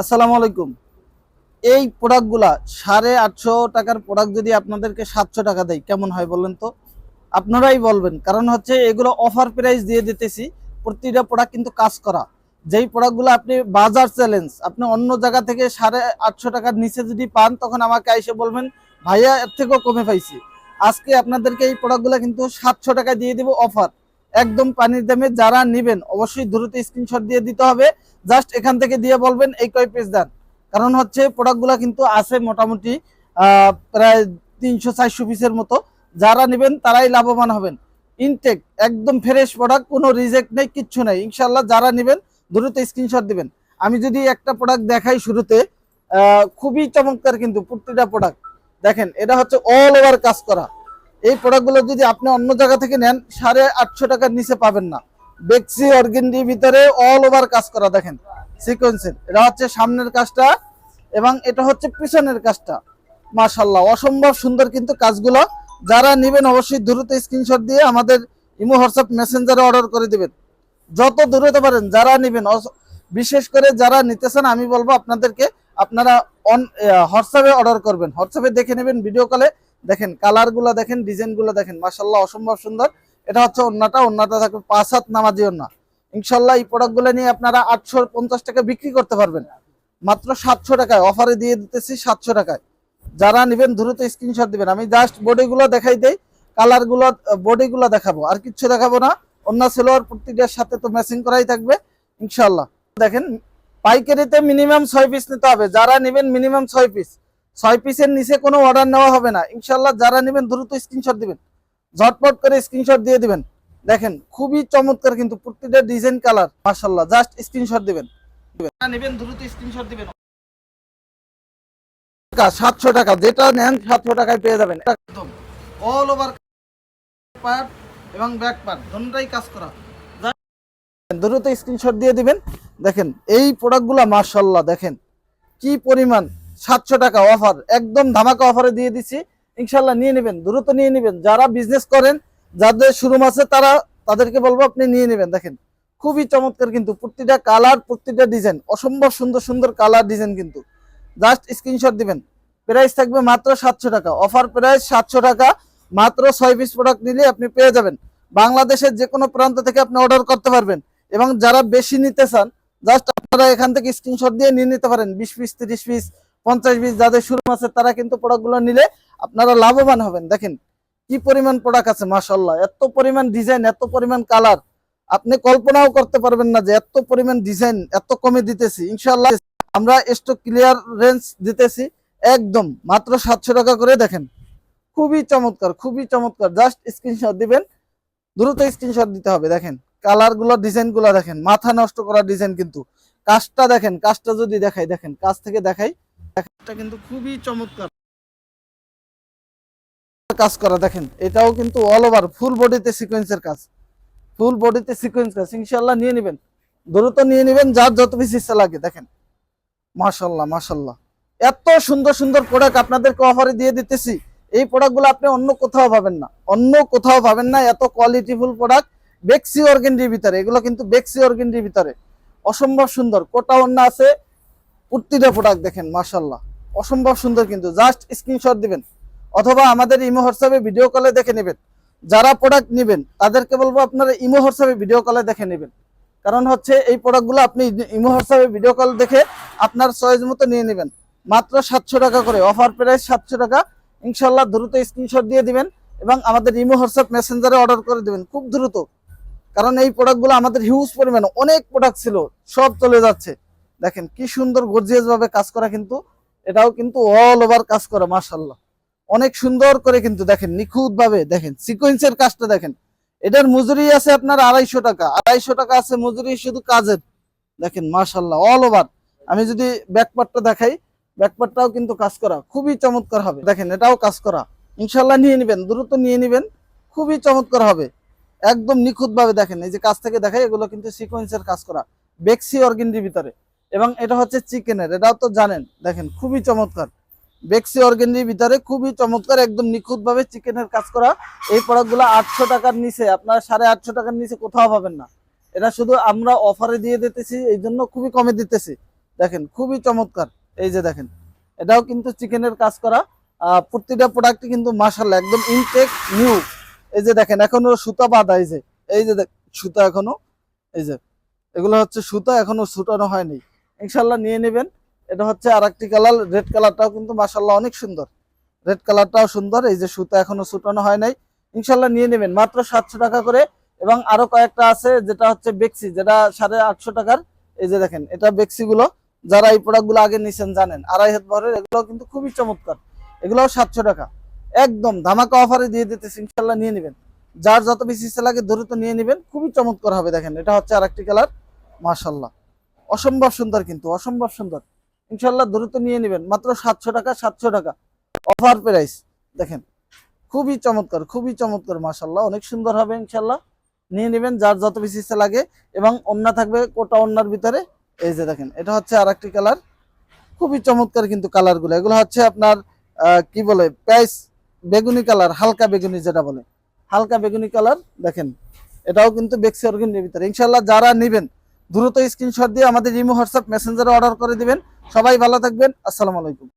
আসসালামু আলাইকুম। এই প্রোডাক্টগুলা সাড়ে আটশো টাকার প্রোডাক্ট যদি আপনাদেরকে সাতশো টাকা দেয়, কেমন হয় বলেন তো? আপনারাই বলবেন, কারণ হচ্ছে এগুলো অফার প্রাইস দিয়ে দিতেছি, প্রতিটা প্রোডাক্ট কিন্তু কাজ করা। যেই প্রোডাক্টগুলো আপনি বাজার চ্যালেঞ্জ আপনি অন্য জায়গা থেকে সাড়ে আটশো টাকার নিচে যদি পান, তখন আমাকে এসে বলবেন, ভাইয়া, এর থেকেও কমে পাইছি। আজকে আপনাদেরকে এই প্রোডাক্টগুলো কিন্তু সাতশো টাকা দিয়ে দিব অফার একদম পানির দামে যারা নেবেন, অবশ্যই দ্রুত স্ক্রিনশট দিয়ে দিতে হবে। জাস্ট এখান থেকে দিয়ে বলবেন, এই কয় পিস দেন। কারণ হচ্ছে প্রোডাক্টগুলো কিন্তু আছে মোটামুটি প্রায় তিনশো চারশো পিসের মতো। যারা নেবেন, তারাই লাভবান হবেন। ইনটেক একদম ফ্রেশ প্রোডাক্ট কোনো রিজেক্ট নেই, কিচ্ছু নেই। ইনশাল্লাহ যারা নেবেন, দ্রুত স্ক্রিনশট দিবেন। আমি যদি একটা প্রোডাক্ট দেখাই শুরুতে খুবই চমৎকার কিন্তু প্রতিটা প্রোডাক্ট দেখেন, এটা হচ্ছে অল ওভার কাজ করা। এই প্রোডাক্টগুলো যদি আপনি অন্য জায়গা থেকে নেন, সাড়ে আটশো টাকার নিচে পাবেন না। বেক্সি অর্গেন্ডির ভিতরে অল ওভার কাজ করা দেখেন। সিকোয়েন্সের এটা হচ্ছে সামনের কাজটা এবং এটা হচ্ছে পিছনের কাজটা। মাশাল্লাহ অসম্ভব সুন্দর কিন্তু কাজগুলো। যারা নেবেন অবশ্যই দ্রুত স্ক্রিনশট দিয়ে আমাদের ইমো হোয়াটসঅ্যাপ মেসেঞ্জারে অর্ডার করে দেবেন। যত দূরে হতে পারেন, যারা নেবেন বিশেষ করে যারা নিতে চান আমি বলব আপনাদেরকে, আপনারা অন হোয়াটসঅ্যাপে অর্ডার করবেন। হোয়াটসঅ্যাপে দেখে নেবেন ভিডিও কলে দেখেন কালারগুলো দেখেন ডিজাইনগুলো দেখেন মাশাল্লাহ অসম্ভব সুন্দর। এটা হচ্ছে অন্যটা অন্যটা থাকবে পাঁচ হাত নামাজি অন্য ইনশাল্লাহ এই প্রোডাক্টগুলো নিয়ে আপনারা আটশো পঞ্চাশ টাকা বিক্রি করতে পারবেন। মাত্র সাতশো টাকায় অফারে দিয়ে দিতেছি সাতশো টাকায়। যারা নেবেন, দ্রুত স্ক্রিনশট দিবেন। আমি জাস্ট বডিগুলো দেখাই দেই কালারগুলো বডিগুলো দেখাবো। আর কিচ্ছু দেখাবো না। অন্য সেলোয়ার প্রতিটার সাথে তো ম্যাচিং করাই থাকবে ইনশাল্লাহ দেখেন, পাইকারিতে মিনিমাম ছয় পিস নিতে হবে। যারা নেবেন মিনিমাম ছয় পিস ছয় পিসের নিচে কোনো অর্ডার নেওয়া হবে না। ইনশাল্লাহ যারা নেবেন দ্রুত স্ক্রিনশট দিবেন। ঝটপট করে স্ক্রিনশট দিয়ে দিবেন। দেখেন, খুবই চমৎকার কিন্তু প্রতিটা ডিজাইন কালার মাশাল্লাহ জাস্ট স্ক্রিনশট দিবেন। দ্রুত স্ক্রিনশট দিবেন। সাতশো টাকা, যেটা নেন সাতশো টাকায় পেয়ে যাবেন। একদম অল ওভার পার্ট এবং ব্যাক পার্ট দুটোই কাজ করা। দ্রুত স্ক্রিনশট দিয়ে দিবেন, দেখেন, এই প্রোডাক্টগুলো মার্শাল্লাহ দেখেন, কি পরিমাণ সাতশো টাকা অফার একদম ধামাকা অফারে দিয়ে দিচ্ছি ইনশাল্লাহ নিয়ে নেবেন, দ্রুত নিয়ে নেবেন। যারা বিজনেস করেন, যাদের শুরু আছে, তারা, তাদেরকে বলব আপনি নিয়ে নেবেন। দেখেন, খুবই চমৎকার কিন্তু প্রতিটা কালার প্রতিটা ডিজাইন অসম্ভব সুন্দর সুন্দর কালার ডিজাইন কিন্তু। জাস্ট স্ক্রিনশট দিবেন। প্রাইস থাকবে মাত্র সাতশো টাকা। অফার প্রাইস সাতশো টাকা, মাত্র ছয় পিস প্রোডাক্ট নিলে আপনি পেয়ে যাবেন। বাংলাদেশের যে কোনো প্রান্ত থেকে আপনি অর্ডার করতে পারবেন। এবং যারা বেশি নিতে চান জাস্ট আপনারা এখান থেকে স্ক্রিনশট দিয়ে নিয়ে নিতে পারেন। বিশ পিস তিরিশ পিস পঞ্চাশ পিস যাদের শুরু আছে, তারা কিন্তু প্রোডাক্টগুলো নিলে আপনারা লাভবান হবেন। দেখেন, কি পরিমাণ প্রোডাক্ট আছে মাশাল্লাহ এত পরিমাণ ডিজাইন এত পরিমাণ কালার আপনি কল্পনাও করতে পারবেন না যে এত পরিমাণ ডিজাইন এত কমে দিতেছি। ইনশাল্লাহ আমরা স্টক ক্লিয়ার রেঞ্জ দিতেছি, একদম। মাত্র সাতশো টাকা করে, দেখেন, খুবই চমৎকার খুবই চমৎকার। জাস্ট স্ক্রিনশট দিবেন, দ্রুত স্ক্রিনশট দিতে হবে। দেখেন কালারগুলো ডিজাইনগুলো দেখেন, মাথা নষ্ট করা ডিজাইন কিন্তু। কাজটা দেখেন কাজটা যদি দেখাই দেখেন কাজ থেকে দেখাই এটা কিন্তু খুবই চমৎকার। কাজ করা দেখেন এটাও কিন্তু অল ওভার ফুল বডিতে সিকোয়েন্সের কাজ। ফুল বডিতে সিকোয়েন্স কাজ ইনশাল্লাহ নিয়ে নেবেন। দ্রুত নিয়ে নেবেন যার যত বেশি ইচ্ছা লাগে দেখেন। মাশাল্লাহ মাশাল্লাহ এত সুন্দর সুন্দর প্রোডাক্ট আপনাদেরকে অফারে দিয়ে দিতেছি। এই প্রোডাক্টগুলো আপনি অন্য কোথাও পাবেন না। অন্য কোথাও পাবেন না এত কোয়ালিটিফুল প্রোডাক্ট বেক্সি অর্গেন্ডির ভিতরে। এগুলো কিন্তু বেক্সি অর্গেন্ডির ভিতরে। অসম্ভব সুন্দর। কোটা অন্য আছে প্রতিটা প্রোডাক্ট দেখেন মাশাল্লাহ অসম্ভব সুন্দর কিন্তু জাস্ট স্ক্রিনশট দিবেন। অথবা আমাদের ইমো হোয়াটসঅ্যাপে ভিডিও কলে দেখে নেবেন। যারা প্রোডাক্ট নেবেন, তাদেরকে বলব আপনারা ইমো হোয়াটসঅ্যাপে ভিডিও কলে দেখে নেবেন। কারণ হচ্ছে এই প্রোডাক্টগুলো আপনি ইমো হোয়াটসঅ্যাপে ভিডিও কল দেখে আপনার চয়েস মতো নিয়ে নেবেন। মাত্র সাতশো টাকা করে অফার প্রাইস সাতশো টাকা। ইনশাল্লাহ দ্রুত স্ক্রিনশট দিয়ে দিবেন এবং আমাদের ইমো হোয়াটসঅ্যাপ মেসেঞ্জারে অর্ডার করে দিবেন, খুব দ্রুত। কারণ এই প্রোডাক্টগুলো আমাদের হিউজ পরিমাণে, অনেক প্রোডাক্ট ছিল, সব চলে যাচ্ছে। দেখেন কি সুন্দর গর্জিয়াস ভাবে কাজ করা কিন্তু, এটাও কিন্তু অল ওভার কাজ করা মার্শাল্লাহ অনেক সুন্দর করে কিন্তু দেখেন নিখুঁত ভাবে দেখেন সিকোয়েন্সের কাজটা দেখেন। এটার মজুরি আছে আপনার আড়াইশো টাকা আড়াইশো টাকা আছে মজুরি শুধু কাজের। দেখেন মার্শাল্লাহ অল ওভার আমি যদি ব্যাকপার্টটা দেখাই ব্যাকপার্টটাও কিন্তু কাজ করা, খুবই চমৎকার হবে। দেখেন, এটাও কাজ করা। ইনশাল্লাহ নিয়ে নেবেন, দ্রুত নিয়ে নেবেন, খুবই চমৎকার হবে। একদম নিখুঁত ভাবে দেখেন, এই যে কাজ থেকে দেখাই, এগুলো কিন্তু সিকোয়েন্সের কাজ করা। বেক্সি অর্গেন্ডির ভিতরে। এবং এটা হচ্ছে চিকেনের এটাও তো জানেন, দেখেন, খুবই চমৎকার। বেক্সি অর্গেন্ডির ভিতরে খুবই চমৎকার, একদম নিখুঁত ভাবে চিকেনের কাজ করা। এই প্রোডাক্টগুলো আটশো টাকার নিচে, আপনারা সাড়ে আটশো টাকার নিচে কোথাও পাবেন না। এটা শুধু আমরা অফারে দিয়ে দিতেছি, এই জন্য খুবই কমে দিতেছি। দেখেন, খুবই চমৎকার, এই যে দেখেন। এটাও কিন্তু চিকেনের কাজ করা। প্রতিটা প্রোডাক্টই কিন্তু মাসাল্লাহ একদম ইনটেক নিউ এই যে দেখেন, এখনও সুতা বাঁধা, এই যে এই যে সুতা এখনও, এই যে, এগুলো হচ্ছে সুতা, এখনও ছুটানো হয়নি। ইনশাল্লাহ নিয়ে নেবেন। এটা হচ্ছে আর একটি কালার, রেড কালারটাও কিন্তু মাসাল্লাহ অনেক সুন্দর। রেড কালারটাও সুন্দর, এই যে সুতা এখনও ছুটানো হয় নাই। ইনশাল্লাহ নিয়ে নেবেন, মাত্র সাতশো টাকা করে। এবং আরও কয়েকটা আছে, যেটা হচ্ছে বেক্সি, যেটা সাড়ে আটশো টাকার। এই যে দেখেন, এটা বেক্সি গুলো যারা এই প্রোডাক্টগুলো আগে নিছেন জানেন। আড়াই হাত ভরের এগুলো কিন্তু খুবই চমৎকার। এগুলোও সাতশো টাকা। একদম ধামাকা অফারে দিয়ে দিতেছি ইনশাল্লাহ নিয়ে নেবেন। যার যত বেশি ইচ্ছে লাগে দ্রুত নিয়ে নেবেন, খুবই চমৎকার হবে দেখেন, এটা হচ্ছে আর একটি কালার মাশাল্লাহ অসম্ভব সুন্দর কিন্তু, অসম্ভব সুন্দর। ইনশাল্লাহ দ্রুত নিয়ে নেবেন, মাত্র সাতশো টাকা সাতশো টাকা। অফার প্রাইস, দেখেন, খুবই চমৎকার খুবই চমৎকার মাশাল্লাহ অনেক সুন্দর হবে ইনশাল্লাহ নিয়ে নেবেন, যার যত বেশি ইচ্ছে লাগে, এবং অন্য থাকবে কোটা অন্যার ভিতরে। এই যে দেখেন, এটা হচ্ছে আর একটি কালার, খুবই চমৎকার কিন্তু কালারগুলো এগুলো হচ্ছে আপনার কি বলে, প্রাইস বেগুনি কালার, হালকা বেগুনি যেটা বলে। হালকা বেগুনি কালার, দেখেন, এটাও কিন্তু বেক্সি অর্গিনের ভিতরে। ইনশাল্লাহ যারা নেবেন, দ্রুত স্ক্রিনশট দিয়ে আমাদের ইমো হোয়াটসঅ্যাপ মেসেঞ্জারে অর্ডার করে দিবেন। সবাই ভালো থাকবেন। আসসালামু আলাইকুম।